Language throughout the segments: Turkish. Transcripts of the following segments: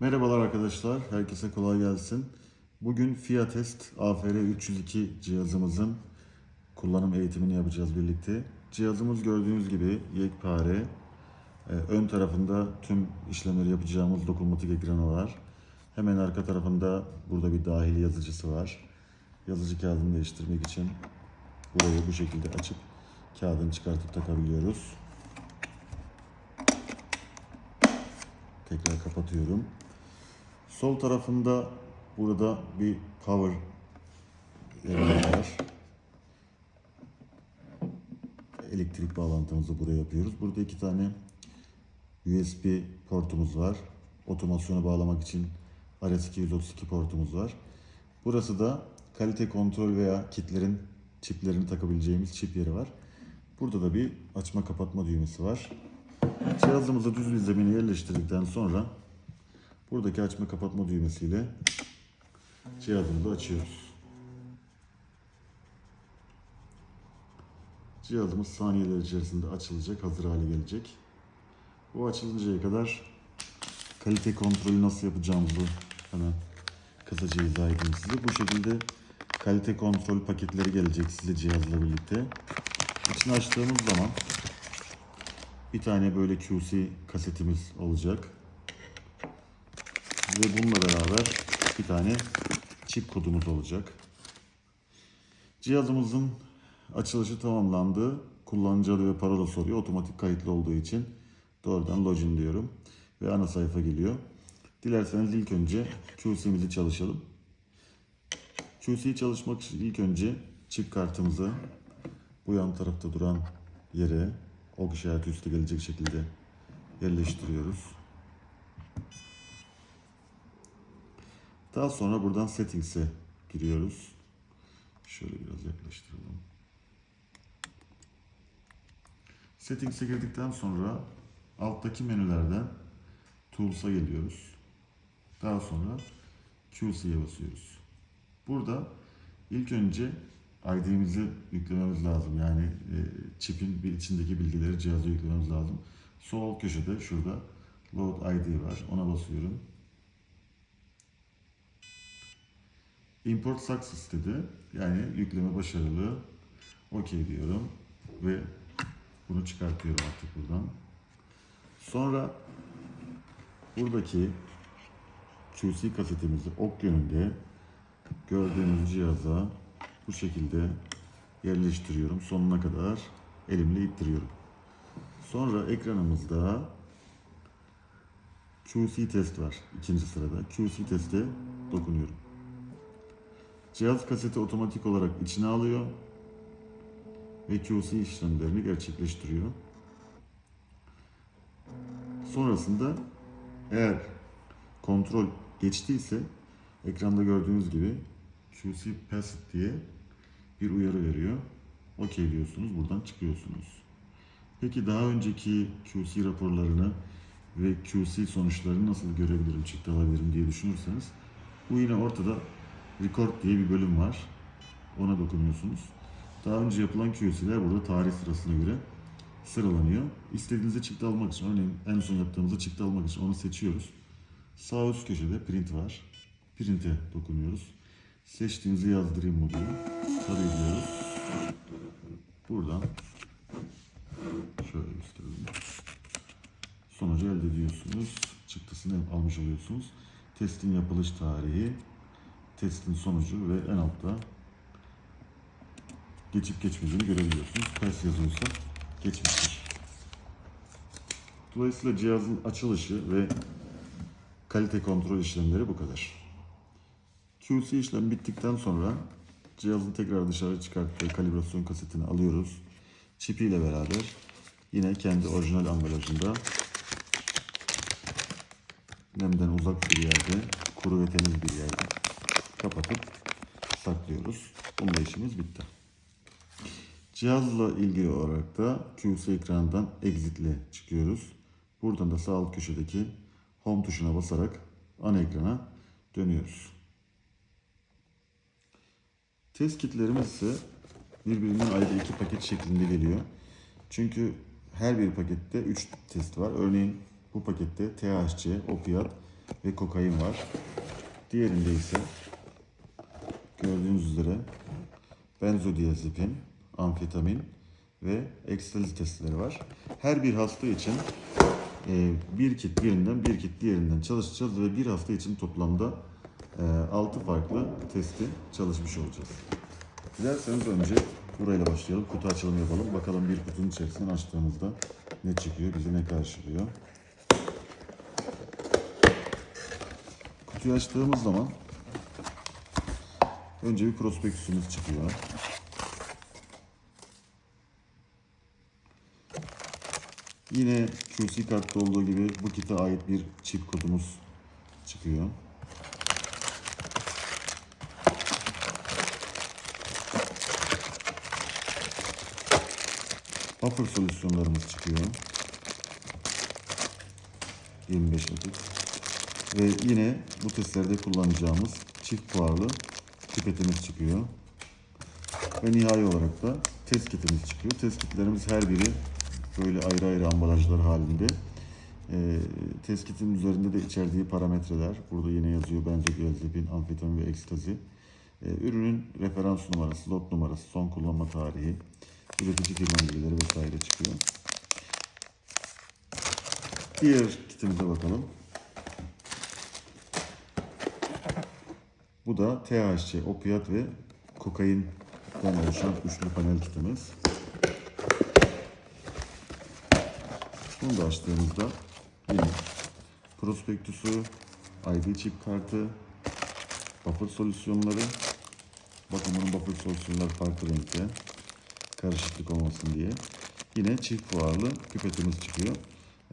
Merhabalar arkadaşlar, herkese kolay gelsin. Bugün Fiatest AFR 302 cihazımızın kullanım eğitimini yapacağız birlikte. Cihazımız gördüğünüz gibi yekpare. Ee, Ön tarafında tüm işlemleri yapacağımız dokunmatik ekranı var. Hemen arka tarafında burada bir dahili yazıcısı var. Yazıcı kağıdını değiştirmek için burayı bu şekilde açıp kağıdını çıkartıp takabiliyoruz. Tekrar kapatıyorum. Sol tarafında burada bir power elemanı var. Elektrik bağlantımızı buraya yapıyoruz. Burada iki tane USB portumuz var. Otomasyonu bağlamak için RS232 portumuz var. Burası da kalite kontrol veya kitlerin çiplerini takabileceğimiz çip yeri var. Burada da bir açma kapatma düğmesi var. Cihazımızı düz bir zemine yerleştirdikten sonra buradaki açma kapatma düğmesiyle cihazımızı açıyoruz. Cihazımız saniyeler içerisinde açılacak, hazır hale gelecek. Bu açılıncaya kadar kalite kontrolü nasıl yapacağımızı hemen kısaca izah edeyim size. Bu şekilde kalite kontrol paketleri gelecek size cihazla birlikte. İçini açtığımız zaman bir tane böyle QC kasetimiz olacak. Ve bununla beraber bir tane çip kodumuz olacak. Cihazımızın açılışı tamamlandı. Kullanıcı adı ve parola soruyor. Otomatik kayıtlı olduğu için doğrudan login diyorum. Ve ana sayfa geliyor. Dilerseniz ilk önce QC'mizi çalışalım. QC çalışmak için ilk önce çip kartımızı bu yan tarafta duran yere ok işareti üstü gelecek şekilde yerleştiriyoruz. Daha sonra buradan settings'e giriyoruz. Şöyle biraz yaklaştıralım. Settings'e girdikten sonra alttaki menülerden Tools'a geliyoruz. Daha sonra QC'ye basıyoruz. Burada ilk önce ID'mizi yüklememiz lazım. Yani e, çipin bir içindeki bilgileri cihaza yüklememiz lazım. Sol köşede şurada Load ID var. Ona basıyorum. Import success dedi. Yani yükleme başarılı. OK diyorum. Ve bunu çıkartıyorum artık buradan. Sonra buradaki QC kasetimizi ok yönünde gördüğünüz cihaza bu şekilde yerleştiriyorum. Sonuna kadar elimle ittiriyorum. Sonra ekranımızda QC test var ikinci sırada. QC teste dokunuyorum. Cihaz kaseti otomatik olarak içine alıyor ve QC işlemlerini gerçekleştiriyor. Sonrasında eğer kontrol geçtiyse ekranda gördüğünüz gibi QC Passed diye bir uyarı veriyor. OK diyorsunuz. Buradan çıkıyorsunuz. Peki daha önceki QC raporlarını ve QC sonuçlarını nasıl görebilirim, çıktı alabilirim diye düşünürseniz bu yine ortada Record diye bir bölüm var. Ona dokunuyorsunuz. Daha önce yapılan QC'ler burada tarih sırasına göre sıralanıyor. İstediğinizde çıktı almak için, örneğin en son yaptığımızda çıktı almak için onu seçiyoruz. Sağ üst köşede print var. Print'e dokunuyoruz. Seçtiğimizi yazdırayım modülü. Tarayıyoruz. Buradan şöyle gösterelim. Sonucu elde ediyorsunuz. Çıktısını almış oluyorsunuz. Testin yapılış tarihi, testin sonucu ve en altta geçip geçmediğini görebiliyorsunuz. Ters yazıyorsa geçmiştir. Dolayısıyla cihazın açılışı ve kalite kontrol işlemleri bu kadar. QC işlem bittikten sonra cihazın tekrar dışarı çıkarttığı kalibrasyon kasetini alıyoruz. Çipi ile beraber yine kendi orijinal ambalajında nemden uzak bir yerde, kuru ve temiz bir yerde kapatıp saklıyoruz. Bununla işimiz bitti. Cihazla ilgili olarak da QC ekranından exit ile çıkıyoruz. Buradan da sağ alt köşedeki home tuşuna basarak ana ekrana dönüyoruz. Test kitlerimiz ise birbirinden ayrı iki paket şeklinde geliyor. Çünkü her bir pakette 3 test var. Örneğin bu pakette THC, opiat ve kokain var. Diğerinde ise gördüğünüz üzere benzodiazepin, amfetamin ve ekstazi testleri var. Her bir hasta için e, bir kit birinden bir kit diğerinden çalışacağız ve bir hafta için toplamda 6 farklı testi çalışmış olacağız. Dilerseniz önce burayla başlayalım. Kutu açılımı yapalım. Bakalım bir kutunun içerisinden açtığımızda ne çıkıyor, bizi ne karşılıyor. Kutuyu açtığımız zaman önce bir prospektüsümüz çıkıyor. Yine QC kartta olduğu gibi bu kite ait bir çip kodumuz çıkıyor. Buffer solüsyonlarımız çıkıyor. 25 adet. Ve yine bu testlerde kullanacağımız çift buharlı pipetimiz çıkıyor. Ve nihai olarak da test kitimiz çıkıyor. Test kitlerimiz her biri böyle ayrı ayrı ambalajlar halinde. Ee, test kitin üzerinde de içerdiği parametreler. Burada yine yazıyor benzodiazepin, amfetamin ve ekstazi. Ee, ürünün referans numarası, lot numarası, son kullanma tarihi, üretici firma bilgileri vesaire çıkıyor. Diğer kitimize bakalım. Bu da THC, opiyat ve kokainden oluşan üçlü panel kitimiz. Bunu da açtığımızda yine prospektüsü, ID çip kartı, buffer solüsyonları. Bakın bunun buffer solüsyonları farklı renkte. Karışıklık olmasın diye. Yine çift fuarlı pipetimiz çıkıyor.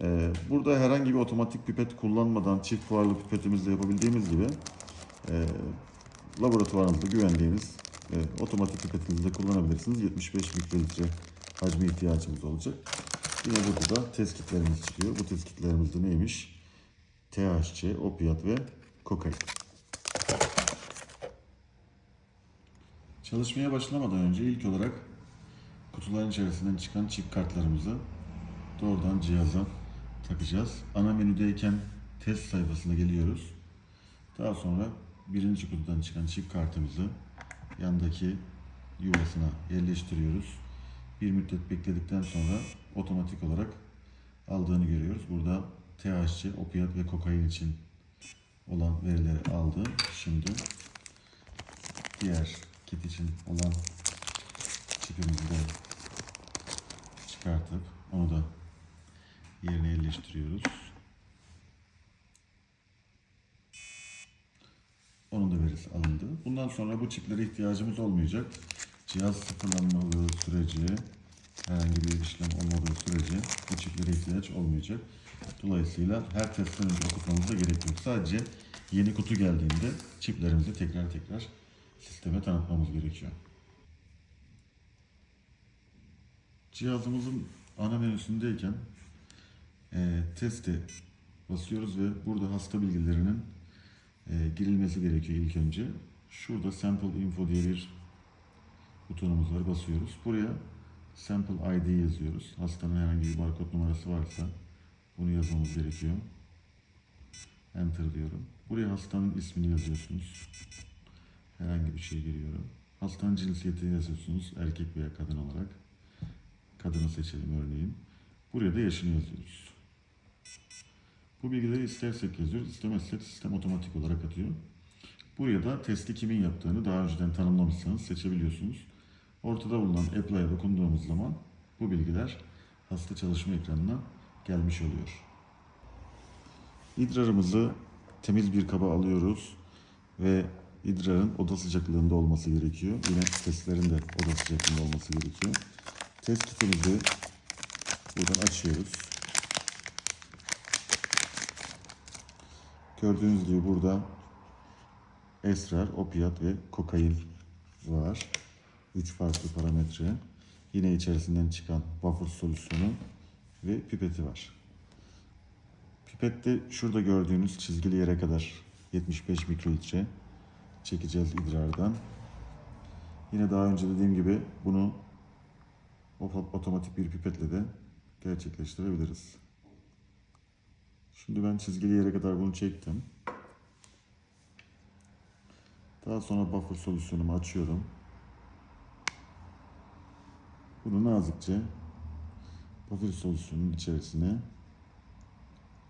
Ee, burada herhangi bir otomatik pipet kullanmadan çift fuarlı pipetimizle yapabildiğimiz gibi e, laboratuvarınızda güvendiğiniz e, otomatik pipetinizi de kullanabilirsiniz. 75 mikrolitre hacmi ihtiyacımız olacak. Yine burada da test çıkıyor. Bu test kitlerimiz de neymiş? THC, opiyat ve kokain. Çalışmaya başlamadan önce ilk olarak kutuların içerisinden çıkan çip kartlarımızı doğrudan cihaza takacağız. Ana menüdeyken test sayfasına geliyoruz. Daha sonra birinci kutudan çıkan çip kartımızı yandaki yuvasına yerleştiriyoruz. Bir müddet bekledikten sonra otomatik olarak aldığını görüyoruz. Burada THC, opiyat ve kokain için olan verileri aldı. Şimdi diğer kit için olan çipimizi de çıkartıp onu da yerine yerleştiriyoruz. Verisi alındı. Bundan sonra bu çiplere ihtiyacımız olmayacak. Cihaz sıfırlanmadığı sürece, herhangi bir işlem olmadığı sürece bu çiplere ihtiyaç olmayacak. Dolayısıyla her testten önce okutmamıza gerek yok. Sadece yeni kutu geldiğinde çiplerimizi tekrar tekrar sisteme tanıtmamız gerekiyor. Cihazımızın ana menüsündeyken e, teste basıyoruz ve burada hasta bilgilerinin girilmesi gerekiyor ilk önce. Şurada Sample Info diye bir butonumuz var. Basıyoruz. Buraya Sample ID yazıyoruz. Hastanın herhangi bir barkod numarası varsa bunu yazmamız gerekiyor. Enter diyorum. Buraya hastanın ismini yazıyorsunuz. Herhangi bir şey giriyorum. Hastanın cinsiyetini yazıyorsunuz. Erkek veya kadın olarak. Kadını seçelim örneğin. Buraya da yaşını yazıyoruz. Bu bilgileri istersek yazıyoruz, istemezsek sistem otomatik olarak atıyor. Buraya da testi kimin yaptığını daha önceden tanımlamışsanız seçebiliyorsunuz. Ortada bulunan Apply'a dokunduğumuz zaman bu bilgiler hasta çalışma ekranına gelmiş oluyor. İdrarımızı temiz bir kaba alıyoruz ve idrarın oda sıcaklığında olması gerekiyor. Yine testlerin de oda sıcaklığında olması gerekiyor. Test kitimizi buradan açıyoruz. Gördüğünüz gibi burada esrar, opiyat ve kokain var. Üç farklı parametre. Yine içerisinden çıkan buffer solüsyonu ve pipeti var. Pipette şurada gördüğünüz çizgili yere kadar 75 mikrolitre çekeceğiz idrardan. Yine daha önce dediğim gibi bunu otomatik bir pipetle de gerçekleştirebiliriz. Şimdi ben çizgili yere kadar bunu çektim. Daha sonra buffer solüsyonumu açıyorum. Bunu nazikçe buffer solüsyonunun içerisine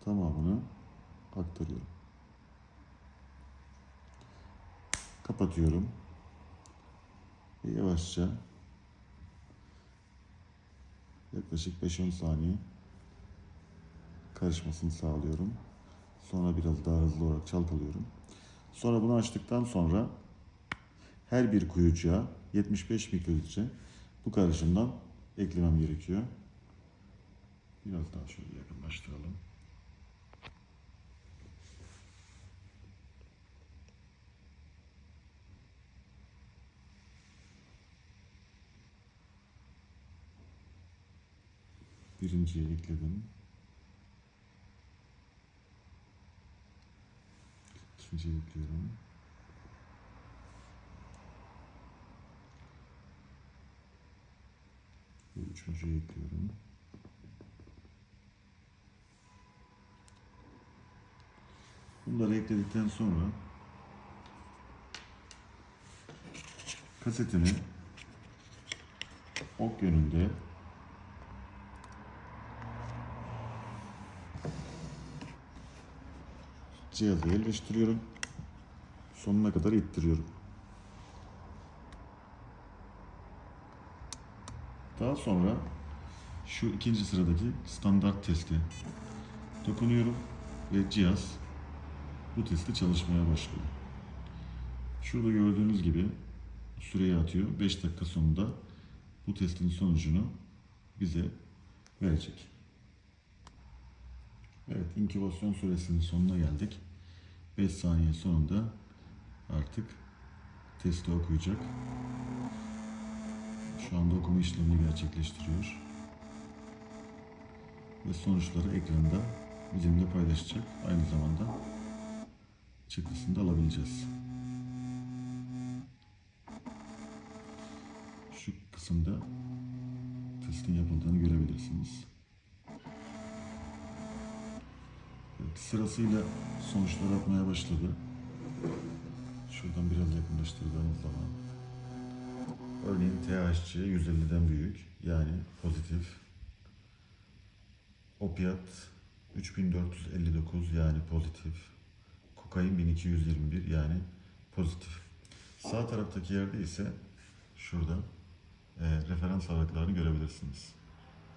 tamamını aktarıyorum. Kapatıyorum. Ve yavaşça yaklaşık 5-10 saniye karışmasını sağlıyorum. Sonra biraz daha hızlı olarak çalkalıyorum. Sonra bunu açtıktan sonra her bir kuyucuğa 75 mikrolitre bu karışımdan eklemem gerekiyor. Biraz daha şöyle yakınlaştıralım. Birinciye ekledim. İkinciye ekliyorum. Ve üçüncüye ekliyorum. Bunları ekledikten sonra kasetini ok yönünde cihaza yerleştiriyorum. Sonuna kadar ittiriyorum. Daha sonra şu ikinci sıradaki standart testi dokunuyorum ve cihaz bu testi çalışmaya başlıyor. Şurada gördüğünüz gibi süreyi atıyor. 5 dakika sonunda bu testin sonucunu bize verecek. Evet, inkübasyon süresinin sonuna geldik. 5 saniye sonunda artık testi okuyacak. Şu anda okuma işlemini gerçekleştiriyor. Ve sonuçları ekranda bizimle paylaşacak. Aynı zamanda çıktısını da alabileceğiz. Şu kısımda testin yapıldığını görebilirsiniz. Evet, sırasıyla sonuçlar atmaya başladı. Şuradan biraz yakınlaştırdığımız zaman. Örneğin THC 150'den büyük yani pozitif. Opiat 3459 yani pozitif. Kokain 1221 yani pozitif. Sağ taraftaki yerde ise şurada e, referans aralıklarını görebilirsiniz.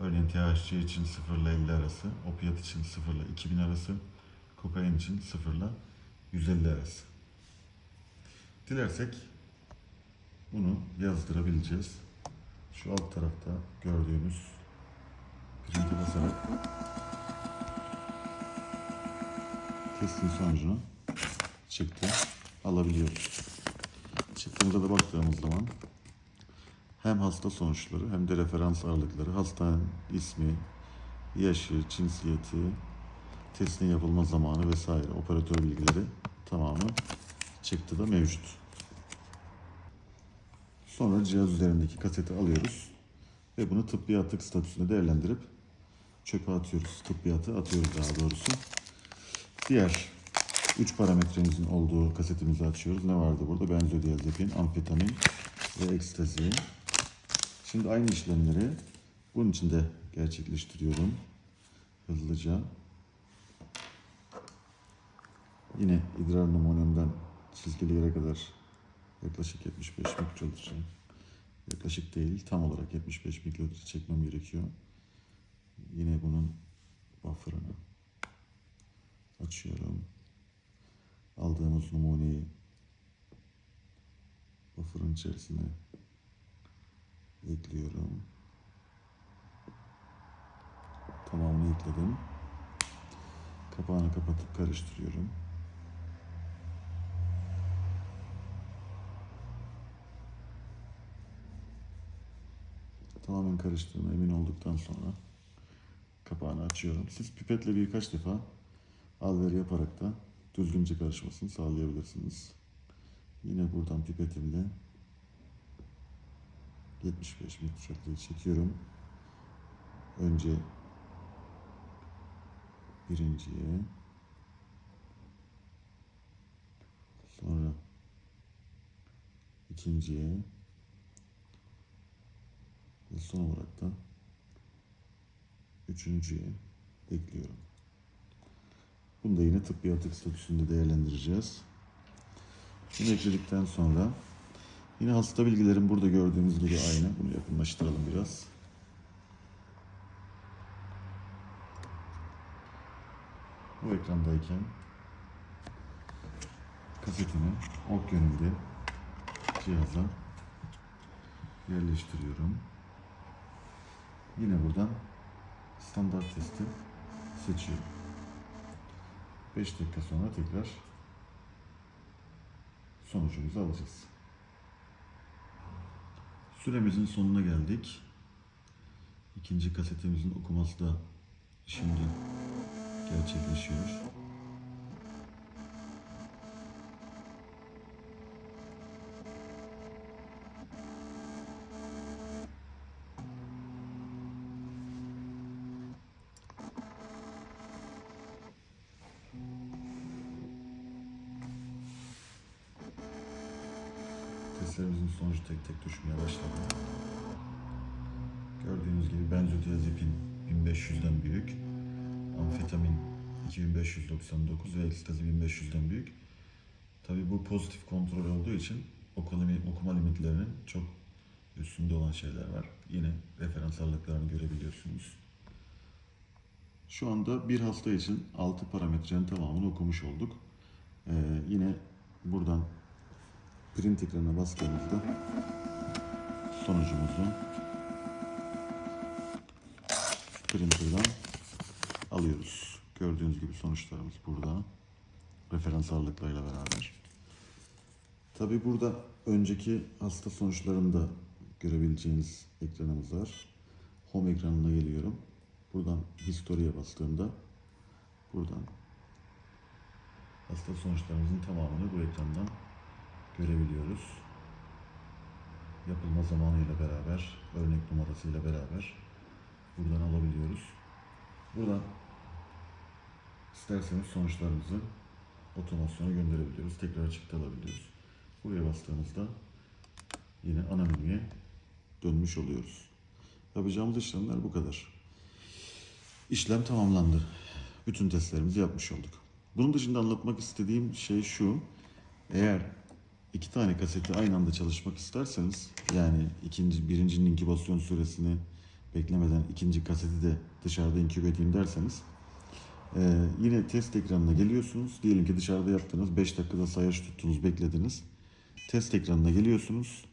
Örneğin THC için 0 ile 50 arası, opiat için 0 ile 2000 arası, kokain için 0 ile 150 arası. Dilersek bunu yazdırabileceğiz. Şu alt tarafta gördüğümüz printi basarak testin sonucunu çıktı alabiliyoruz. Çıktığımıza da baktığımız zaman hem hasta sonuçları hem de referans ağırlıkları, hastanın ismi, yaşı, cinsiyeti, testin yapılma zamanı vesaire operatör bilgileri tamamı çıktı da mevcut. Sonra cihaz üzerindeki kaseti alıyoruz ve bunu tıbbi atık statüsünde değerlendirip çöpe atıyoruz. Tıbbiyatı atıyoruz daha doğrusu. Diğer 3 parametremizin olduğu kasetimizi açıyoruz. Ne vardı burada? Benzodiazepin, amfetamin ve ekstazi. Şimdi aynı işlemleri bunun için de gerçekleştiriyorum. Hızlıca. Yine idrar numunumdan çizgili yere kadar yaklaşık 75 mikrolitre. Yaklaşık değil, tam olarak 75 mikrolitre çekmem gerekiyor. Yine bunun buffer'ını açıyorum. Aldığımız numuneyi buffer'ın içerisine ekliyorum. Tamamını ekledim. Kapağını kapatıp karıştırıyorum. Tamamen karıştığına emin olduktan sonra kapağını açıyorum. Siz pipetle birkaç defa alveri yaparak da düzgünce karışmasını sağlayabilirsiniz. Yine buradan pipetimle 75 mililitreyi çekiyorum. Önce birinciye sonra ikinciye ve son olarak da üçüncüye ekliyorum. Bunu da yine tıbbi atık statüsünde değerlendireceğiz. Bunu ekledikten sonra yine hasta bilgilerim burada gördüğünüz gibi aynı. Bunu yakınlaştıralım biraz. Bu ekrandayken kasetimi ok yönünde cihaza yerleştiriyorum. Yine buradan standart testi seçiyorum. 5 dakika sonra tekrar sonucumuzu alacağız. Süremizin sonuna geldik. İkinci kasetimizin okuması da şimdi gerçekleşiyor. Tek tek düşmeye başladı. Gördüğünüz gibi benzodiazepin 1500'den büyük, amfetamin 2599 ve ekstazi 1500'den büyük. Tabi bu pozitif kontrol olduğu için okuma, limitlerinin çok üstünde olan şeyler var. Yine referans aralıklarını görebiliyorsunuz. Şu anda bir hasta için 6 parametrenin tamamını okumuş olduk. Ee, yine buradan print ekranına bastığımızda sonucumuzu printer'dan alıyoruz. Gördüğünüz gibi sonuçlarımız burada. Referans ağırlıklarıyla beraber. Tabi burada önceki hasta sonuçlarını da görebileceğiniz ekranımız var. Home ekranına geliyorum. Buradan History'e bastığımda buradan hasta sonuçlarımızın tamamını bu ekrandan görebiliyoruz. Yapılma zamanıyla beraber, örnek numarasıyla beraber buradan alabiliyoruz. Buradan isterseniz sonuçlarımızı otomasyona gönderebiliyoruz. Tekrar çıktı alabiliyoruz. Buraya bastığımızda yine ana menüye dönmüş oluyoruz. Yapacağımız işlemler bu kadar. İşlem tamamlandı. Bütün testlerimizi yapmış olduk. Bunun dışında anlatmak istediğim şey şu. Eğer iki tane kaseti aynı anda çalışmak isterseniz yani ikinci birincinin inkübasyon süresini beklemeden ikinci kaseti de dışarıda inkübe edeyim derseniz e, yine test ekranına geliyorsunuz. Diyelim ki dışarıda yaptınız 5 dakikada sayaç tuttunuz beklediniz. Test ekranına geliyorsunuz.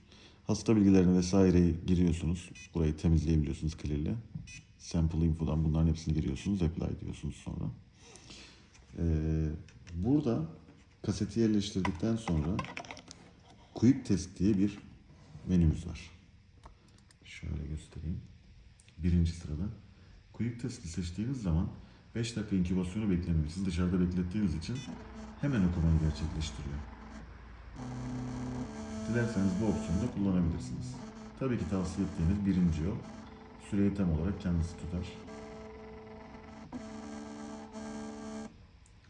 Hasta bilgilerini vesaireyi giriyorsunuz. Burayı temizleyebiliyorsunuz clear'le. Sample info'dan bunların hepsini giriyorsunuz. Apply diyorsunuz sonra. Ee, burada kaseti yerleştirdikten sonra Quick Test diye bir menümüz var. Şöyle göstereyim. Birinci sırada. Quick Test'i seçtiğiniz zaman 5 dakika inkübasyonu beklemiyor. Dışarıda beklettiğiniz için hemen okumayı gerçekleştiriyor. Dilerseniz bu opsiyonu da kullanabilirsiniz. Tabii ki tavsiye ettiğimiz birinci yol. Süreyi tam olarak kendisi tutar.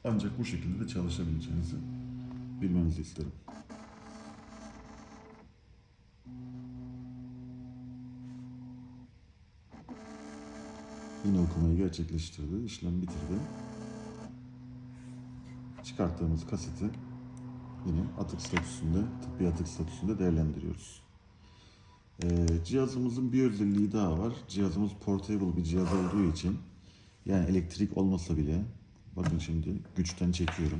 Ancak bu şekilde de çalışabileceğinizi bilmenizi isterim. Yine okumayı gerçekleştirdi, işlem bitirdi. Çıkarttığımız kaseti yine atık statüsünde, tıbbi atık statüsünde değerlendiriyoruz. Ee, cihazımızın bir özelliği daha var. Cihazımız portable bir cihaz olduğu için yani elektrik olmasa bile bakın şimdi güçten çekiyorum.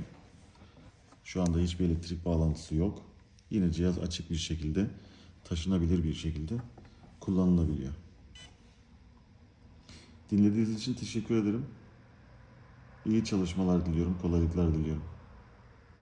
Şu anda hiçbir elektrik bağlantısı yok. Yine cihaz açık bir şekilde taşınabilir bir şekilde kullanılabiliyor. Dinlediğiniz için teşekkür ederim. İyi çalışmalar diliyorum, kolaylıklar diliyorum.